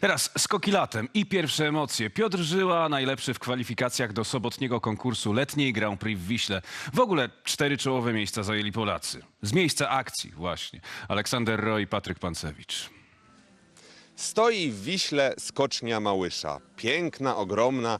Teraz skoki latem i pierwsze emocje. Piotr Żyła, najlepszy w kwalifikacjach do sobotniego konkursu letniej Grand Prix w Wiśle. W ogóle cztery czołowe miejsca zajęli Polacy. Z miejsca akcji właśnie. Aleksander Roy Patryk Pancewicz. Stoi w Wiśle skocznia Małysza. Piękna, ogromna,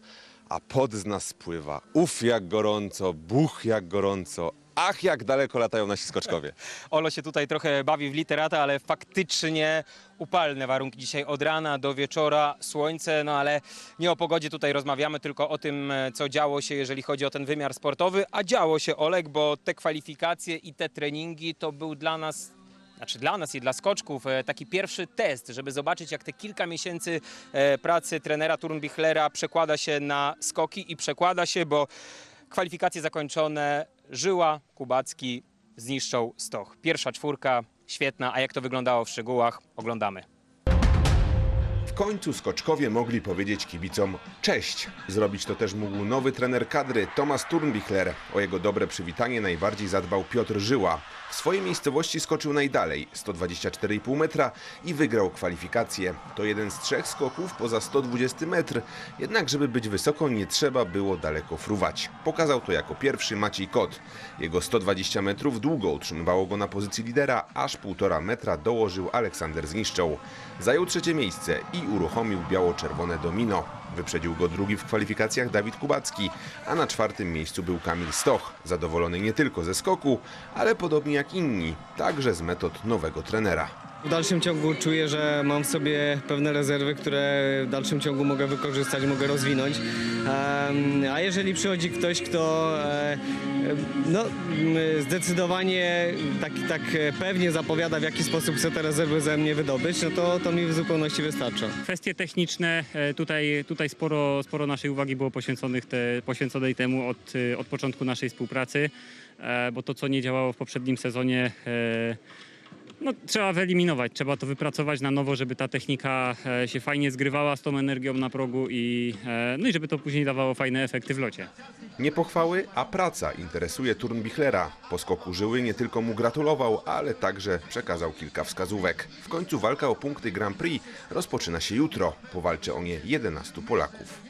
a pod nas spływa. Uf, jak gorąco, buch, jak gorąco. Ach, jak daleko latają nasi skoczkowie. Olo się tutaj trochę bawi w literata, ale faktycznie upalne warunki dzisiaj od rana do wieczora, słońce, no ale nie o pogodzie tutaj rozmawiamy, tylko o tym, co działo się, jeżeli chodzi o ten wymiar sportowy, a działo się, Olek, bo te kwalifikacje i te treningi to był dla nas znaczy dla nas i dla skoczków e, taki pierwszy test, żeby zobaczyć jak te kilka miesięcy e, pracy trenera Turnbichlera przekłada się na skoki i przekłada się, bo kwalifikacje zakończone, Żyła, Kubacki zniszczą Stoch. Pierwsza czwórka, świetna, a jak to wyglądało w szczegółach, oglądamy. Końcu skoczkowie mogli powiedzieć kibicom cześć. Zrobić to też mógł nowy trener kadry Tomasz Turnbichler. O jego dobre przywitanie najbardziej zadbał Piotr Żyła. W swojej miejscowości skoczył najdalej, 124,5 metra i wygrał kwalifikacje. To jeden z trzech skoków poza 120 metr. Jednak żeby być wysoko nie trzeba było daleko fruwać. Pokazał to jako pierwszy Maciej Kot. Jego 120 metrów długo utrzymywało go na pozycji lidera, aż 1,5 metra dołożył Aleksander Zniszczą. Zajął trzecie miejsce i uruchomił biało-czerwone domino. Wyprzedził go drugi w kwalifikacjach Dawid Kubacki, a na czwartym miejscu był Kamil Stoch, zadowolony nie tylko ze skoku, ale podobnie jak inni, także z metod nowego trenera. W dalszym ciągu czuję, że mam w sobie pewne rezerwy, które w dalszym ciągu mogę wykorzystać, mogę rozwinąć. A jeżeli przychodzi ktoś, kto e, no, zdecydowanie tak, tak pewnie zapowiada, w jaki sposób chce te rezerwy ze mnie wydobyć, no to, to mi w zupełności wystarcza. Kwestie techniczne, e, tutaj, tutaj sporo, sporo naszej uwagi było poświęconych te, poświęconej temu od, e, od początku naszej współpracy, bo to, co nie działało w poprzednim sezonie, no, trzeba wyeliminować, trzeba to wypracować na nowo, żeby ta technika e, się fajnie zgrywała z tą energią na progu i, e, no i żeby to później dawało fajne efekty w locie. Nie pochwały, a praca interesuje Turnbichlera. Po skoku Żyły nie tylko mu gratulował, ale także przekazał kilka wskazówek. W końcu walka o punkty Grand Prix rozpoczyna się jutro. Powalczy o nie 11 Polaków.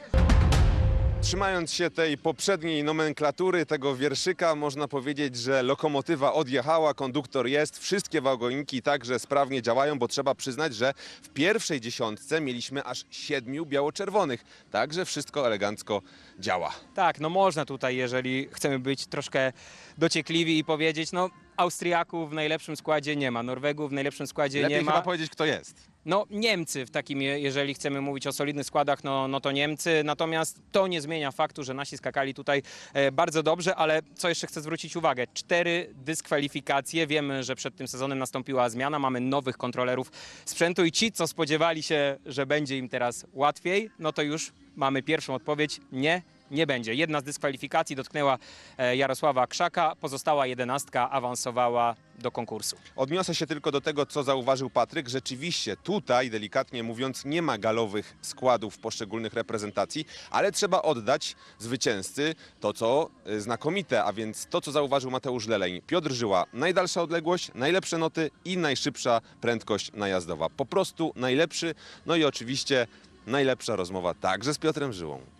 Trzymając się tej poprzedniej nomenklatury, tego wierszyka, można powiedzieć, że lokomotywa odjechała, konduktor jest, wszystkie wagoniki także sprawnie działają, bo trzeba przyznać, że w pierwszej dziesiątce mieliśmy aż siedmiu biało-czerwonych. Także wszystko elegancko działa. Tak, no można tutaj, jeżeli chcemy być troszkę dociekliwi i powiedzieć, no Austriaków w najlepszym składzie nie ma, Norwegów w najlepszym składzie Lepiej nie ma. chyba powiedzieć, kto jest. No Niemcy w takim, je- jeżeli chcemy mówić o solidnych składach, no, no to Niemcy. Natomiast to nie zmienia faktu, że nasi skakali tutaj e, bardzo dobrze, ale co jeszcze chcę zwrócić uwagę? Cztery dyskwalifikacje. Wiemy, że przed tym sezonem nastąpiła zmiana. Mamy nowych kontrolerów sprzętu i ci, co spodziewali się, że będzie im teraz łatwiej, no to już mamy pierwszą odpowiedź. Nie, nie będzie. Jedna z dyskwalifikacji dotknęła e, Jarosława Krzaka, pozostała jedenastka awansowała do konkursu. Odniosę się tylko do tego, co zauważył Patryk. Rzeczywiście tutaj, delikatnie mówiąc, nie ma galowych składów poszczególnych reprezentacji, ale trzeba oddać zwycięzcy to, co y, znakomite, a więc to, co zauważył Mateusz Leleń. Piotr Żyła, najdalsza odległość, najlepsze noty i najszybsza prędkość najazdowa. Po prostu najlepszy, no i oczywiście najlepsza rozmowa także z Piotrem Żyłą.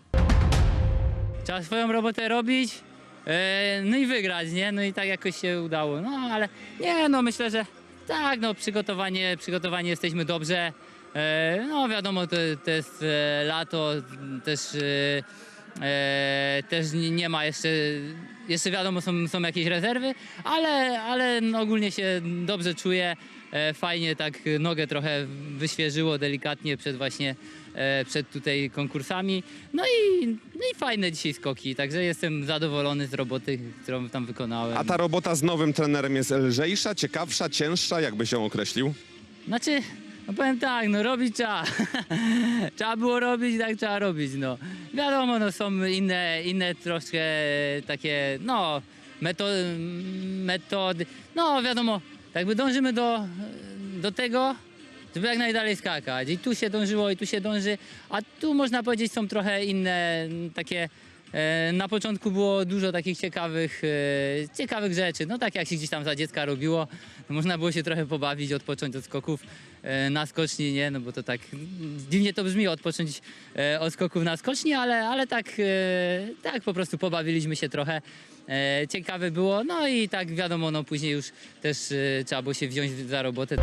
Trzeba swoją robotę robić, e, no i wygrać, nie? No i tak jakoś się udało. No ale nie, no myślę, że tak, no przygotowanie, przygotowanie jesteśmy dobrze. E, no wiadomo, to, to jest lato, też, e, też nie nie ma jeszcze, jeszcze wiadomo są, są jakieś rezerwy, ale, ale ogólnie się dobrze czuję. E, fajnie tak nogę trochę wyświeżyło delikatnie przed właśnie e, przed tutaj konkursami. No i, no i fajne dzisiaj skoki, także jestem zadowolony z roboty, którą tam wykonałem. A ta robota z nowym trenerem jest lżejsza, ciekawsza, cięższa, jakby się określił? Znaczy, no powiem tak, no robić trzeba. trzeba było robić, tak trzeba robić, no. Wiadomo, no są inne, inne troszkę takie, no, metody, metody, no wiadomo, tak by dążymy do, do tego, żeby jak najdalej skakać. I tu się dążyło, i tu się dąży, a tu można powiedzieć są trochę inne takie E, Na początku było dużo takich ciekawych, e, ciekawych rzeczy. No tak jak się gdzieś tam za dziecka robiło, to można było się trochę pobawić, odpocząć od skoków e, na skoczni, nie? No bo to tak dziwnie to brzmi, odpocząć od skoków na skoczni, ale, ale tak, tak po prostu pobawiliśmy się trochę. Ciekawe było, no i tak wiadomo, no później już też trzeba było się wziąć za robotę.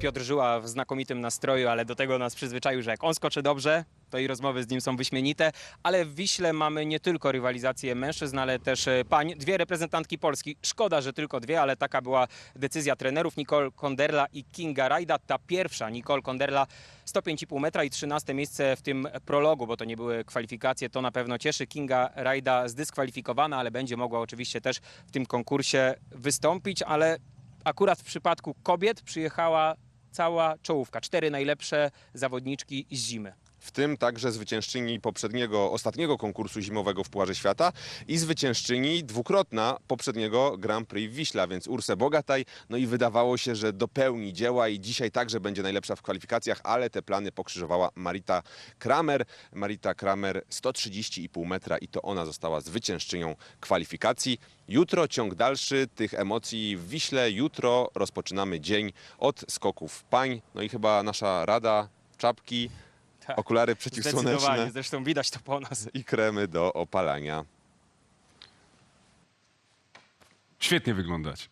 Piotr Żyła w znakomitym nastroju, ale do tego nas przyzwyczaił, że jak on skoczy dobrze, to i rozmowy z nim są wyśmienite. Ale w Wiśle mamy nie tylko rywalizację mężczyzn, ale też e, pań. Dwie reprezentantki Polski. Szkoda, że tylko dwie, ale taka była decyzja trenerów. Nicole Konderla i Kinga Rajda. Ta pierwsza, Nicole Konderla, 105,5 metra i 13 miejsce w tym prologu, bo to nie były kwalifikacje, to na pewno cieszy. Kinga Rajda zdyskwalifikowana, ale będzie mogła oczywiście też w tym konkursie wystąpić, ale akurat w przypadku kobiet przyjechała cała czołówka. Cztery najlepsze zawodniczki z zimy. W tym także zwyciężczyni poprzedniego, ostatniego konkursu zimowego w Pucharze Świata i zwyciężczyni dwukrotna poprzedniego Grand Prix w Wiśle, a więc Ursę Bogataj. No i wydawało się, że dopełni dzieła i dzisiaj także będzie najlepsza w kwalifikacjach, ale te plany pokrzyżowała Marita Kramer. Marita Kramer 130,5 metra i to ona została zwyciężczynią kwalifikacji. Jutro ciąg dalszy tych emocji w Wiśle. Jutro rozpoczynamy dzień od skoków pań. No i chyba nasza rada, czapki, Tak. okulary Zdecydowanie, przeciwsłoneczne zresztą widać to po nas. i kremy do opalania. Świetnie wyglądać.